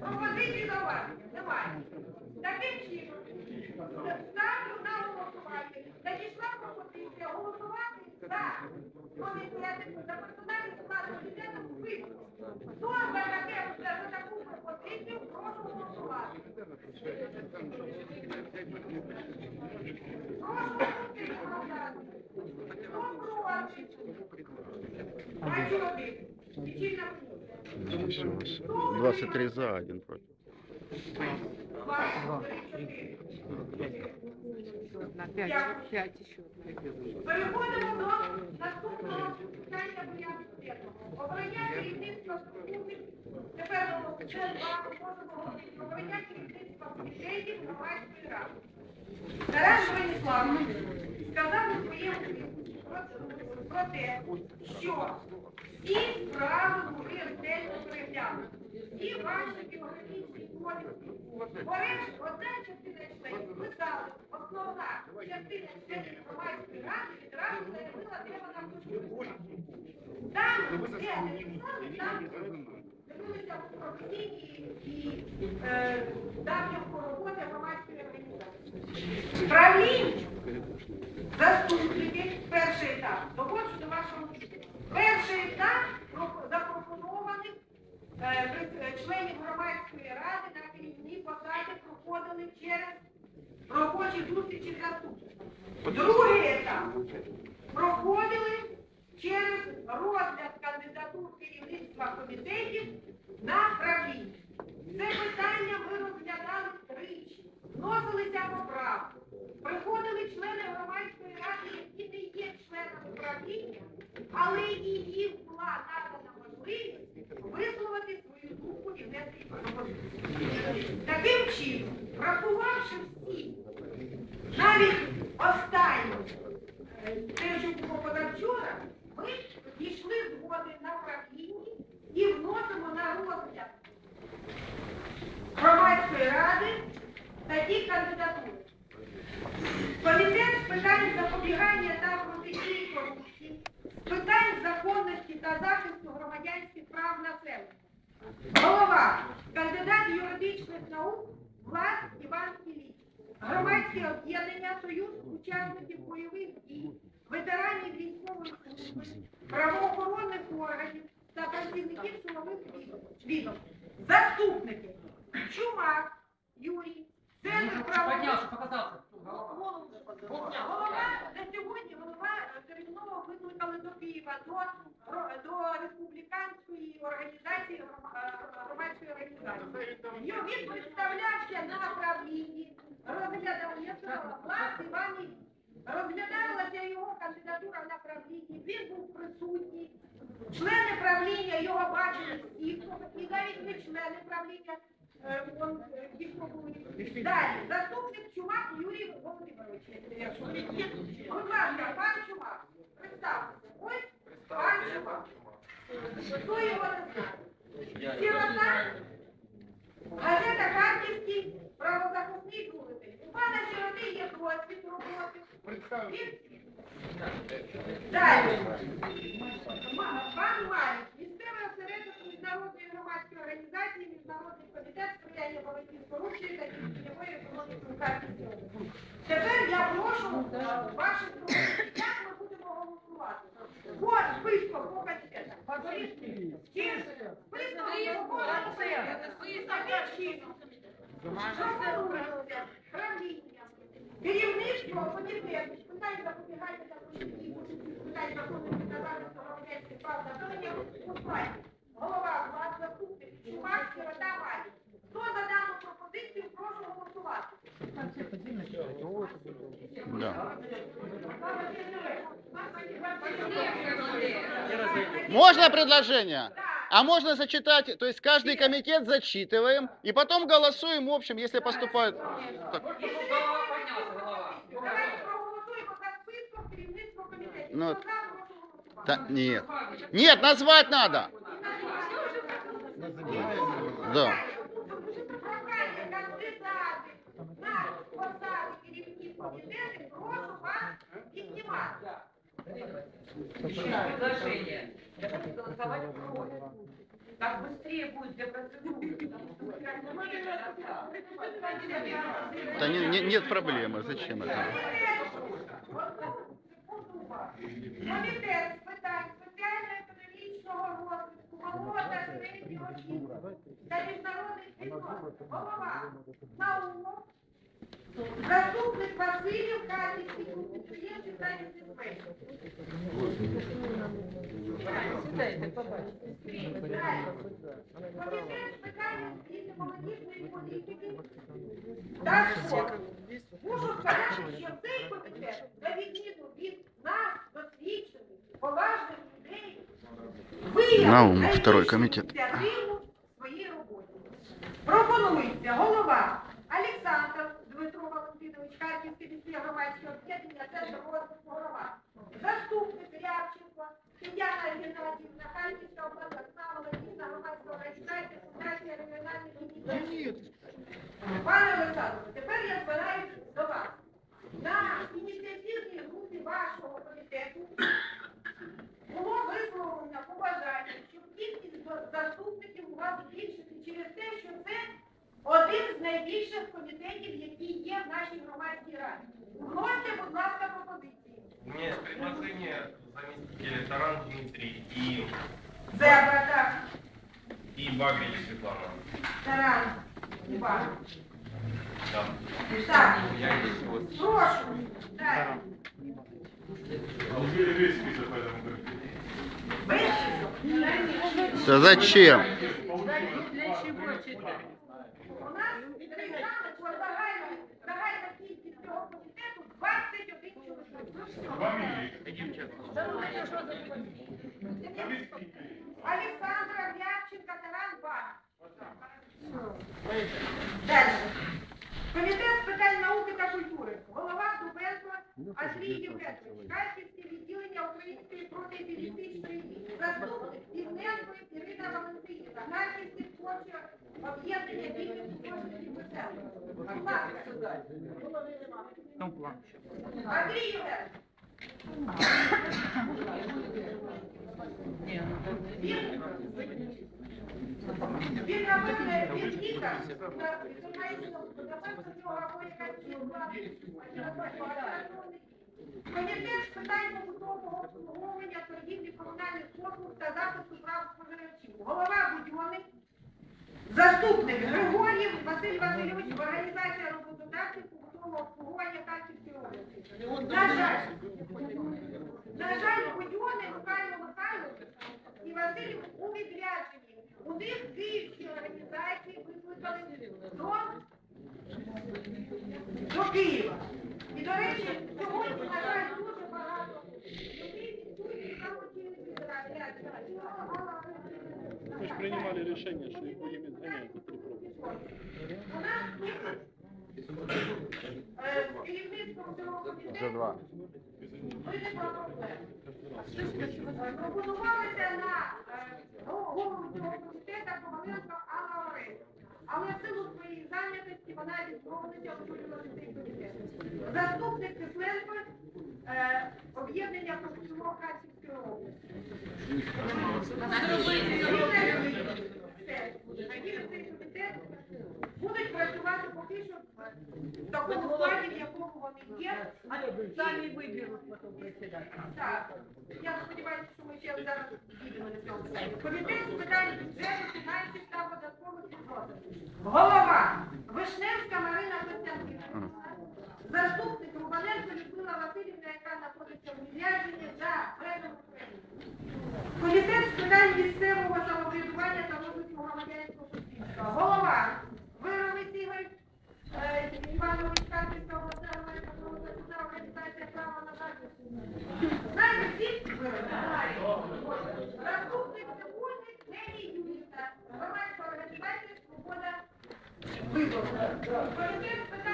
Пропозиції зауваження? Немає. Таким чином, ставлю на голосування. Надійшла пропозиція голосувати за персональний склад комітету за таку пропозицію, прошу голосувати. Прошу голосувати. Хто проти? Бачу один. Лічильна комісія. 23 за, один против. Два, три, чотири. На пять, Дякую. пять еще. Переходимо до наступного питання порядку денного. Обрання керівництва структури. Тепер це два можемо говорити. Обрання керівництва комітетів громадської ради. Тарас Станіславович сказав у своєму про, те, що всі справи були ретельно переглянуті. Всі ваші біографічні довідки. Врешті, одна частина членів писали, основна частина членів громадської ради відразу заявила, де вона хоче. Там, де не писали, там в професійні і е, напрямку роботи громадської організації. Правління, заступники, перший етап. Доходжу до вашого відповіді. Перший етап запропонованих е, е, членів громадської ради на керівні посади проходили через робочі зустрічі заступників. Другий етап проходили через розгляд кандидатур керівництва комітетів на правління. Це питання ми розглядали тричі, вносилися поправки. Приходили члени громадської ради, які не є членами правління, але і їм була надана можливість висловити свою думку і внести пропозиції. Таким чином, врахувавши всі, навіть останню е, те, що було позавчора, ми дійшли згоди на правлінні і вносимо на розгляд громадської ради такі кандидатури. Комітет з питань запобігання та протидії корупції, з питань законності та захисту громадянських прав населення. Голова, кандидат юридичних наук, Влас Іван Ілліч. Громадське об'єднання Союз учасників бойових дій, ветеранів військової служби, правоохоронних органів та працівників силових відомств. Заступники Чумак Юрій, Центр правоохоронних Голова на сьогодні голова терміново викликали до Києва до, до республіканської організації грома- громадської організації. Його він представлявся на правлінні, розглядав влас Іван розглядалася його кандидатура на правлінні. Він був присутній. Члени правління його бачили всі, і навіть не члени правління. Е, е. Далі, заступник Чумак Юрій Володимирович. якщо є. Будь ласка, пан Чумак, представтеся. Ось пан Чумак. Хто його не знає? Сірота, газета Харківський, правозахисний бюлетень. У пана Сіроти є досвід роботи. Він- Далі. Пан осередок міжнародної громадської організації, Міжнародний комітет сприяння боротьбі з корупцією та тіньової економіки у Харківській. Тепер я прошу е, ваших пропозицій, як ми будемо голосувати. По списку по комітетах. Фаворитні. Ті список голосуємо. Таким чином. Пропонується правління, керівництво комітету з питань запобігання та корупції, з питань законності та захисту громадянських прав населення у складі. Можно предложение? А можно зачитать, то есть каждый комитет зачитываем, и потом голосуем в общем, если поступают... Так, Давайте проголосуємо за списком керівництва комітету. Ну, Хто за, прошу голосувати. та- нет. Нет, назвать надо. Да. голосовать против. Так быстрее будет для процедуры. потому что мы как бы не голосовали. Да не- не- нет проблемы, зачем это? Комітет з питань соціально-економічного розвитку, малого та середнього бізнесу та міжнародних відносин. Голова Наумов, заступник Васильів, Харківський клуб підприємців та бізнесменів. Комітет з питань освіти, молодіжної політики та спорту. Можу сказати, що цей комітет, на відміну від нас, досвідчених, поважних людей, виявив Наумов, найбільшу второй комітет. ініціативу Пане Олександре, тепер я збираюсь до вас. На ініціативній групі вашого комітету було висловлено побажання, щоб кількість заступників у вас збільшити через те, що це один з найбільших комітетів, які є в нашій громадській раді. Вносьте, будь ласка, пропозиції. Есть предложение заместителя Таран Дмитрий и, Зебра, так, и Багрич Светлана. Таран, Іван. Да. Так, Я здесь вот. прошу. Далі. Весь список? Да зачем? У нас держава по загальній загальна кількість цього комітету 21 чоловік. Олександра Рябченка, Таран Бак. Далі. Комітет з питань науки та культури. Голова Дубенко Андрій Євгенович. Харківське відділення Української протиепілептичної ліги. Заступник Ігненко Ірина Валентинівна. Харківське творче об'єднання вільних творчих мистецтв. Будь ласка. Андрій Євгенович. Він, він, напевне, він лікар, напевно, або Комітет з питань обслуговування, торгівлі, комунальних послуг та захисту прав споживачів. Голова Будьоник, заступник Григорів Василь Васильович, організація роботодавців побутового обслуговування Харківської області. На жаль, на жаль, Будьоник Михайло Михайлович і Василь у відрядженні. У них київські організації викликали до, до Києва. І, до речі, сьогодні, на жаль, дуже багато людей які саме через Ми ж приймали рішення, що їх будемо відганяти при за три пробы. У нас тут е, з керівництвом цього комітету За два. Пропонувалося на е, голову цього комітету Коваленко Алла Орестівна. Але в силу своєї зайнятості вона відмовилася очолювати цей комітет. Заступник Кисленко е, об'єднання прокурорів Харківської області. Все. Надію, цей комітет будуть працювати поки що в такому складі, в якому вони є. Самі виберуть потім председателя. Так, я сподіваюся, що ми ще зараз дійдемо до цього питання. Комітет з питань бюджету, фінансів та податкових відносин. Голова Вишневська Марина Костянтинівна. Заступник Рубаненко Людмила Васильівна, яка знаходиться в відрядженні за Фредом України. Комітет з питань місцевого самоврядування та розвитку громадянського суспільства. Голова Вировець Ігор Іванович Харківська обласна організація права на захист. Знаєте, всі Заступник Цибульник Нелі Юрівна, громадська організація Свобода вибору. Комітет з питань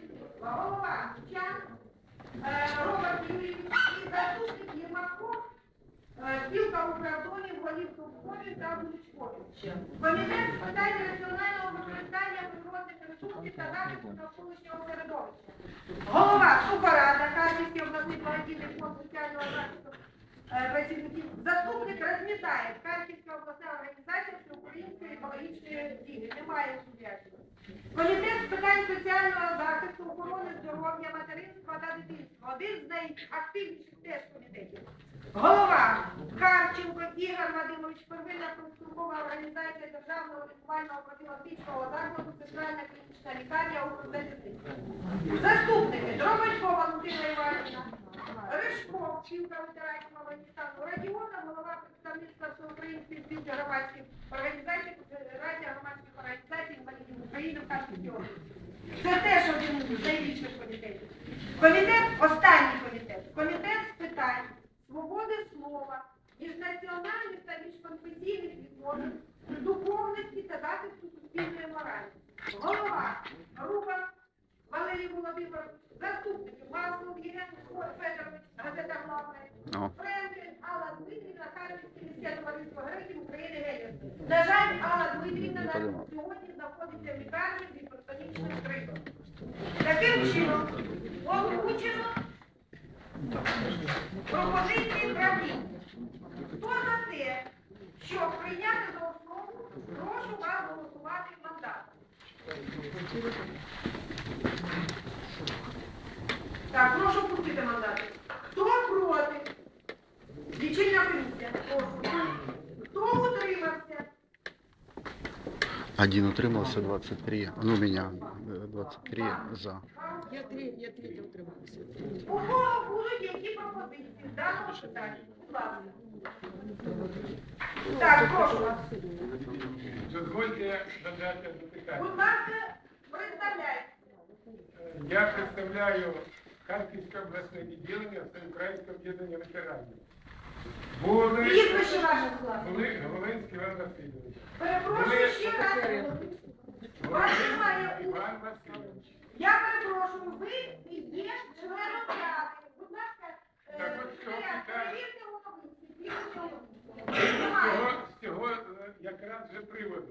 господарства та будівництва. Голова Чан е, Роберт Юрійович і заступник Єрмаков, е, спілка управдонів голів Сумської Антоновою та Лучковичем. Комітет з питань раціонального використання природних ресурсів та захисту навколишнього середовища. Голова Супарада, Харківський обласний благодійний фонд соціального захисту е, працівників. Заступник розмітає Харківська обласна організація Всеукраїнської екологічної дії. Немає суб'єктів. Комітет з питань соціального захисту, охорони здоров'я, материнства та дитинства. Один з найактивніших теж комітетів. Голова Харченко Ігор Вадимович, первинна конструктова організація державного лікувального профілактичного закладу, центральна клінічна лікарня Укрзалізниця. Заступники Чілка ветеранів Афганістану, Радіона, голова представництва Всеукраїнської спілки громадських організацій, Федерація громадських організацій інвалідів України в Харківській. Це теж один з найбільших комітетів. Комітет, останній комітет, комітет з питань свободи слова, міжнаціональних та міжконфесійних відносин, духовності та захисту суспільної моралі. Голова Руба Валерій Володимирович, заступники Маслов Євген знаходиться в лікарні з гіпертонічним криком. Таким чином, озвучено пропозиції правління. Хто за те, щоб прийняти за основу, прошу вас голосувати мандат. Так, прошу пустити мандати. Хто Один утримался, 23. Ну, меня э, 23 за. Я три, я третя утрималася. У кого будуть які пропозиції з даного питання? Будь ласка. Так, прошу вас. Дозвольте задати запитання. Будь ласка, представляйте. Я представляю Харківське обласне відділення Всеукраїнського об'єднання ветеранів. Були, Прізвище ваше, були Головинський Іван Васильович. Перепрошую ще раз. Вас немає. Іван Васильович. Я перепрошую, ви є членом ради. Будь ласка, е, Так от цього питання. перевірте Головинський. З Немає. цього, з цього е, якраз же приводу.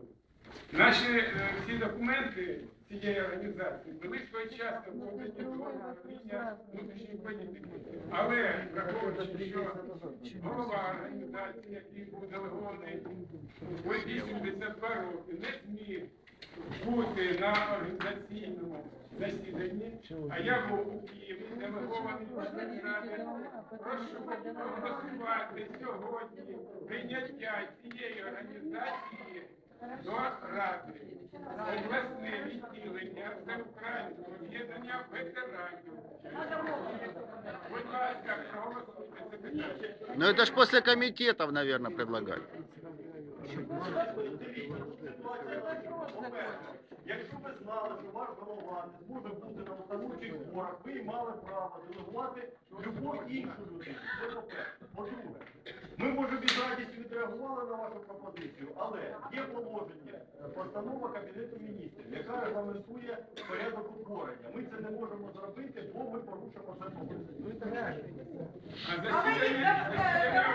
Наші е, всі документи цієї організації були своєчасно подані до управління внутрішньої політики. Але враховуючи, що голова організації, який був делегований у 82 роки, не зміг бути на організаційному засіданні, а я був у Києві, делегований Ради. Прошу проголосувати сьогодні прийняття цієї організації до Ради. Обласне відділення Всеукраїнського об'єднання ветеранів. Будь ласка, проголосуйте це питання. Ну, это ж после комитетов, наверное, предлагать. Якщо ви знали, що ваш голова не зможе бути на установчих зборах, ви мали право делегувати любу іншу людину. Це по-перше. По-друге, ми, може, від радістю відреагували на вашу пропозицію, але є положення, постанова Кабінету міністрів, яка регламентує порядок утворення. Ми це не можемо зробити, бо ми порушимо закон. Засідання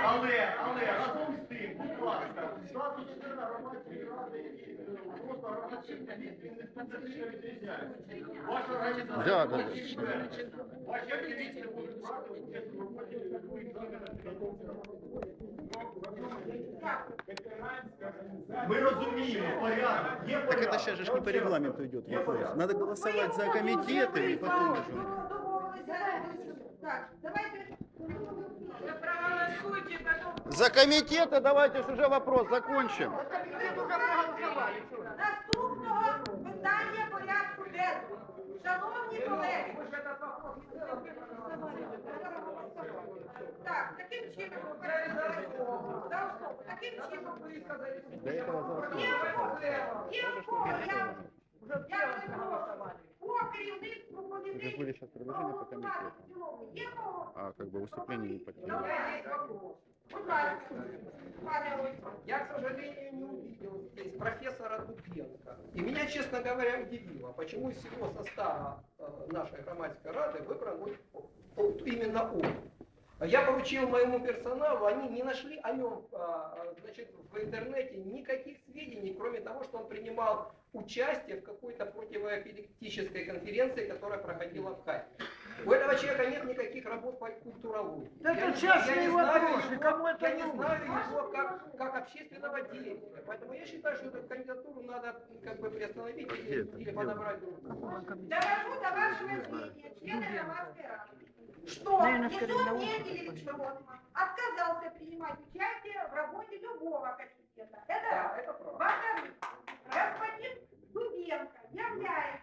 Але, але разом з тим, будь ласка, статус члена громадської ради і е, просто громадських політиків не специфічно відрізняється. Ваша організація Да, да, хоче да. члени. Ваші активісти будуть брати участь у роботі такої ветеранська організація. Ми розуміємо, порядок, є порядок. Так это сейчас же не по регламенту идет Є вопрос. порядок. Надо голосовать за комитеты и потом уже. Так, Давайте. Проголосуйте, потом. За комитеты давайте ж уже вопрос закончим. Наступного питання порядку денного. Шановні колеги. Так, таким чином за основу. Таким чином за Є в кого, є в кого, я, я перепрошую. По керівництву Уже комітетів были сейчас предложения по проголосувати комитету. в цілому. Є в кого? А как бы выступление не подтянули. Давай, Будь ласка, пане Ольго. Я, к сожалению, не увидел здесь профессора Дубенко. И меня, честно говоря, удивило, почему из всего состава э, нашей громадской рады выбран вот, вот именно он. Я поручил моему персоналу, они не нашли о нем а, а, значит, в интернете никаких сведений, кроме того, что он принимал участие в какой-то противоэпилептической конференции, которая проходила в Харькове. У этого человека нет никаких работ по культурологии. Это Я не- частный я не знаю вопрос, его- кому это Я не нужно? знаю его как, как общественного деятеля. Поэтому я считаю, что эту кандидатуру надо как бы приостановить или, или подобрать другую. Довожу до вашего сведения, члены громадской рады, что Наверное, наука. Ильич Ротман отказался принимать участие в работе любого комитета. Это Да, раз. это правда. Во-вторых, господин Дубенко является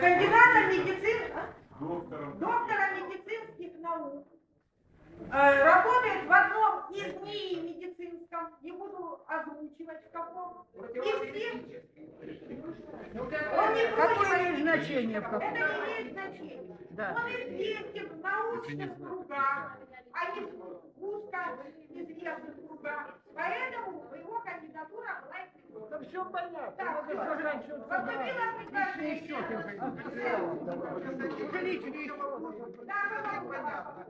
кандидатом медицин, а? доктором медицинских наук, Э, работает в одном из НИИ медицинском, не буду озвучивать в каком, и все он не Какое против значение в Это каком? не Да. Он известен в научных кругах, а не в узко известных кругах. Поэтому его кандидатура была и. Да все понятно. Сажать всё сюда. Поступило предложение. Да, понятно.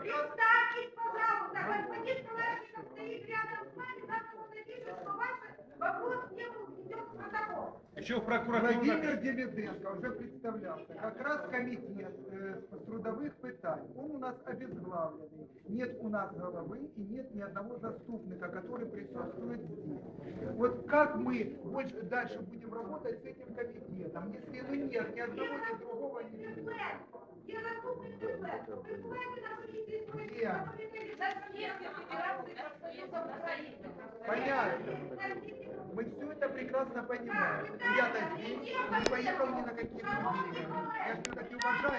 Представьтесь, пожалуйста, господин Калашников стоит рядом с вами, завтра он напишет, что ваш вопрос не был внесен в протокол. Еще в прокуратуру Владимир Демиденко уже представлялся. Как раз комитет э, трудовых питань. Он у нас обезглавленный. Нет у нас головы и нет ни одного заступника, который присутствует здесь. Вот как мы больше дальше будем работать с этим комитетом, если ну нет ни одного, ни другого, ни Где? Понятно. Мы все это прекрасно понимаем. Я-то здесь не поехал ни на какие. Я все-таки уважаю.